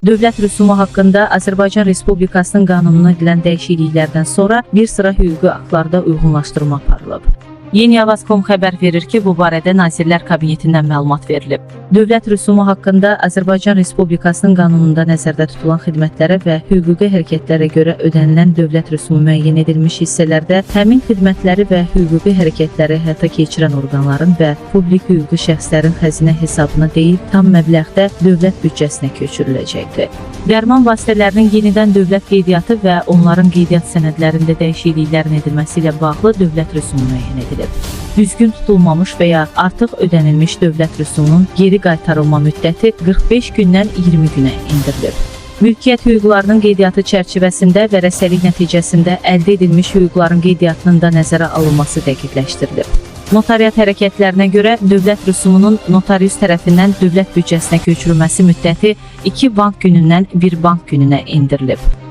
Dövlət rüsumu haqqında Azərbaycan Respublikasının qanununa edilən dəyişikliklərdən sonra bir sıra hüquqi aktlarda uyğunlaşdırma aparılıb. Yeni Avaz.com xəbər verir ki, bu barədə Nazirlər Kabinetindən məlumat verilib. Dövlət rüsumu haqqında Azərbaycan Respublikasının qanununda nəzərdə tutulan xidmətlərə və hüquqi hərəkətlərə görə ödənilən dövlət rüsumu müəyyən edilmiş hissələrdə həmin xidmətləri və hüquqi hərəkətləri həyata keçirən orqanların və publik hüquqi şəxslərin xəzinə hesabına deyil, tam məbləğdə dövlət büdcəsinə köçürüləcəkdir. Dərman vasitələrinin yenidən dövlət qeydiyyatı və onların qeydiyyat sənədlərində dəyişikliklərin edilməsi ilə bağlı dövlət rüsumu müəyyən edilib. Düzgün tutulmamış və ya artıq ödənilmiş dövlət rüsumunun geri qaytarılma müddəti 45 gündən 20 günə endirilib. Mülkiyyət hüquqlarının qeydiyyatı çərçivəsində və rəsəlik nəticəsində əldə edilmiş hüquqların qeydiyyatının da nəzərə alınması dəqiqləşdirilib. Notariat hərəkətlərinə görə dövlət rüsumunun notarius tərəfindən dövlət büdcəsinə köçürülməsi müddəti 2 bank günündən 1 bank gününə endirilib.